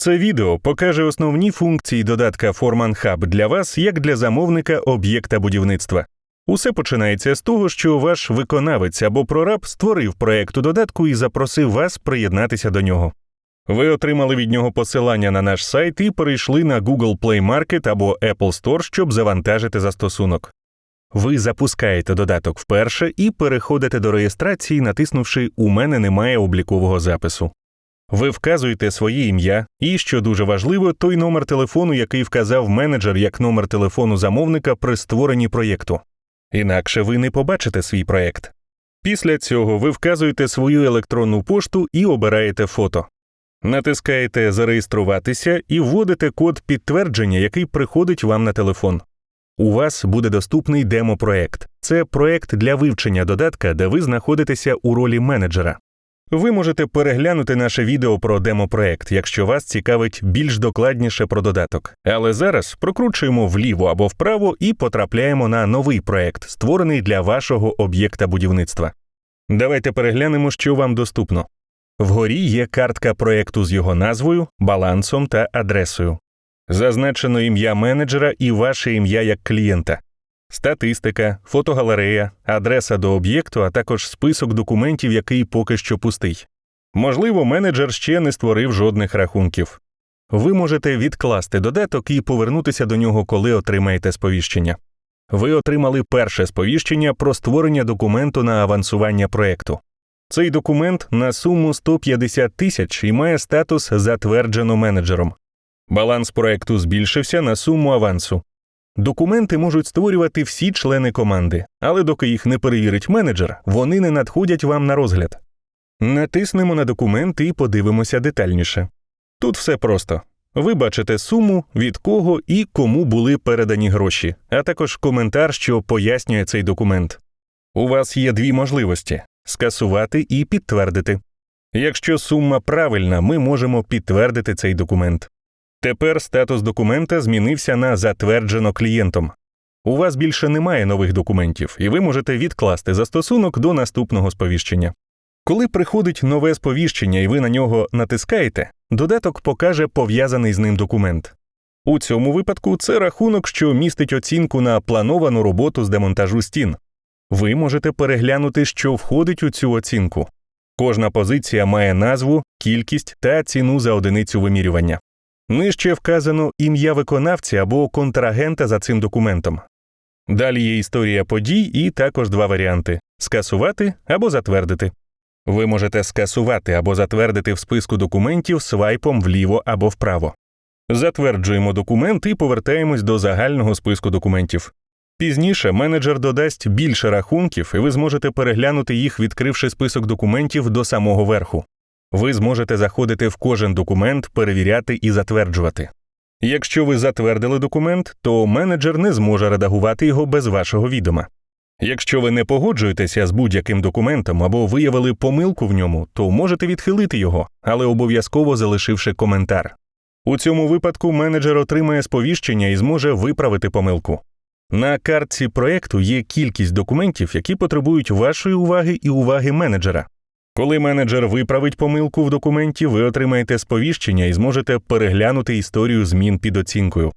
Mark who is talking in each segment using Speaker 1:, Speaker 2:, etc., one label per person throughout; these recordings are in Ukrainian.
Speaker 1: Це відео покаже основні функції додатка Foreman Hub для вас як для замовника об'єкта будівництва. Усе починається з того, що ваш виконавець або прораб створив проект у додатку і запросив вас приєднатися до нього. Ви отримали від нього посилання на наш сайт і перейшли на Google Play Market або Apple Store, щоб завантажити застосунок. Ви запускаєте додаток вперше і переходите до реєстрації, натиснувши У мене немає облікового запису. Ви вказуєте своє ім'я і, що дуже важливо, той номер телефону, який вказав менеджер як номер телефону замовника при створенні проєкту. Інакше ви не побачите свій проєкт. Після цього ви вказуєте свою електронну пошту і обираєте фото. Натискаєте Зареєструватися і вводите код підтвердження, який приходить вам на телефон. У вас буде доступний демо-проект. Це проект для вивчення додатка, де ви знаходитеся у ролі менеджера. Ви можете переглянути наше відео про демо-проект, якщо вас цікавить більш докладніше про додаток. Але зараз прокручуємо вліво або вправо і потрапляємо на новий проект, створений для вашого об'єкта будівництва. Давайте переглянемо, що вам доступно. Вгорі є картка проекту з його назвою, балансом та адресою. Зазначено ім'я менеджера і ваше ім'я як клієнта, статистика, фотогалерея, адреса до об'єкту, а також список документів, який поки що пустий. Можливо, менеджер ще не створив жодних рахунків. Ви можете відкласти додаток і повернутися до нього, коли отримаєте сповіщення. Ви отримали перше сповіщення про створення документу на авансування проекту. Цей документ на суму 150 тисяч і має статус затверджено менеджером. Баланс проекту збільшився на суму авансу. Документи можуть створювати всі члени команди, але доки їх не перевірить менеджер, вони не надходять вам на розгляд. Натиснемо на документ і подивимося детальніше. Тут все просто. Ви бачите суму, від кого і кому були передані гроші, а також коментар, що пояснює цей документ. У вас є дві можливості скасувати і підтвердити. Якщо сума правильна, ми можемо підтвердити цей документ. Тепер статус документа змінився на затверджено клієнтом. У вас більше немає нових документів, і ви можете відкласти застосунок до наступного сповіщення. Коли приходить нове сповіщення і ви на нього натискаєте, додаток покаже пов'язаний з ним документ. У цьому випадку це рахунок, що містить оцінку на плановану роботу з демонтажу стін. Ви можете переглянути, що входить у цю оцінку. Кожна позиція має назву, кількість та ціну за одиницю вимірювання. Нижче вказано ім'я виконавця або контрагента за цим документом. Далі є історія подій і також два варіанти скасувати або затвердити. Ви можете скасувати або затвердити в списку документів свайпом вліво або вправо. Затверджуємо документ і повертаємось до загального списку документів. Пізніше менеджер додасть більше рахунків, і ви зможете переглянути їх, відкривши список документів до самого верху. Ви зможете заходити в кожен документ, перевіряти і затверджувати. Якщо ви затвердили документ, то менеджер не зможе редагувати його без вашого відома. Якщо ви не погоджуєтеся з будь-яким документом або виявили помилку в ньому, то можете відхилити його, але обов'язково залишивши коментар. У цьому випадку менеджер отримає сповіщення і зможе виправити помилку. На картці проєкту є кількість документів, які потребують вашої уваги і уваги менеджера. Коли менеджер виправить помилку в документі, ви отримаєте сповіщення і зможете переглянути історію змін під оцінкою.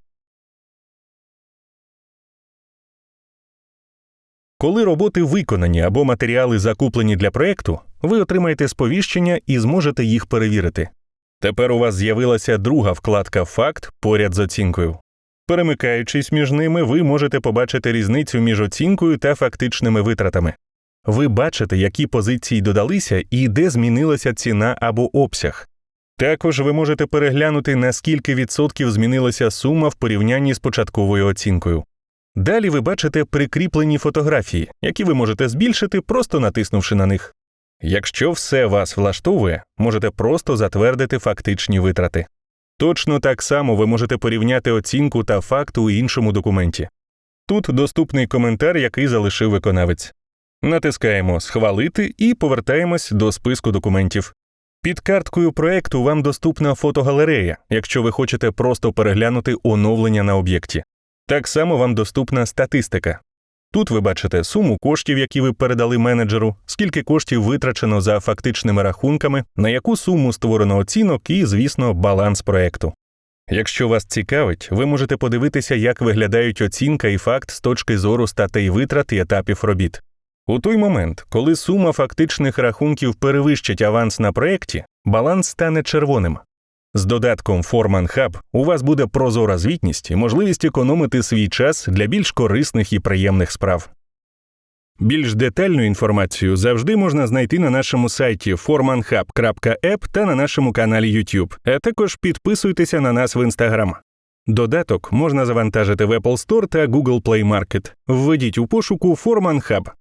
Speaker 1: Коли роботи виконані або матеріали закуплені для проєкту, ви отримаєте сповіщення і зможете їх перевірити. Тепер у вас з'явилася друга вкладка Факт поряд з оцінкою. Перемикаючись між ними, ви можете побачити різницю між оцінкою та фактичними витратами. Ви бачите, які позиції додалися і де змінилася ціна або обсяг. Також ви можете переглянути, на скільки відсотків змінилася сума в порівнянні з початковою оцінкою. Далі ви бачите прикріплені фотографії, які ви можете збільшити, просто натиснувши на них. Якщо все вас влаштовує, можете просто затвердити фактичні витрати. Точно так само ви можете порівняти оцінку та факт у іншому документі. Тут доступний коментар, який залишив виконавець. Натискаємо Схвалити і повертаємось до списку документів. Під карткою проекту вам доступна фотогалерея, якщо ви хочете просто переглянути оновлення на об'єкті. Так само вам доступна статистика. Тут ви бачите суму коштів, які ви передали менеджеру, скільки коштів витрачено за фактичними рахунками, на яку суму створено оцінок і, звісно, баланс проекту. Якщо вас цікавить, ви можете подивитися, як виглядають оцінка і факт з точки зору статей витрат і етапів робіт. У той момент, коли сума фактичних рахунків перевищить аванс на проєкті, баланс стане червоним. З додатком Foreman Hub у вас буде прозора звітність і можливість економити свій час для більш корисних і приємних справ. Більш детальну інформацію завжди можна знайти на нашому сайті formanhub.app та на нашому каналі YouTube, а також підписуйтеся на нас в Instagram. Додаток можна завантажити в Apple Store та Google Play Market. Введіть у пошуку Foreman Hub.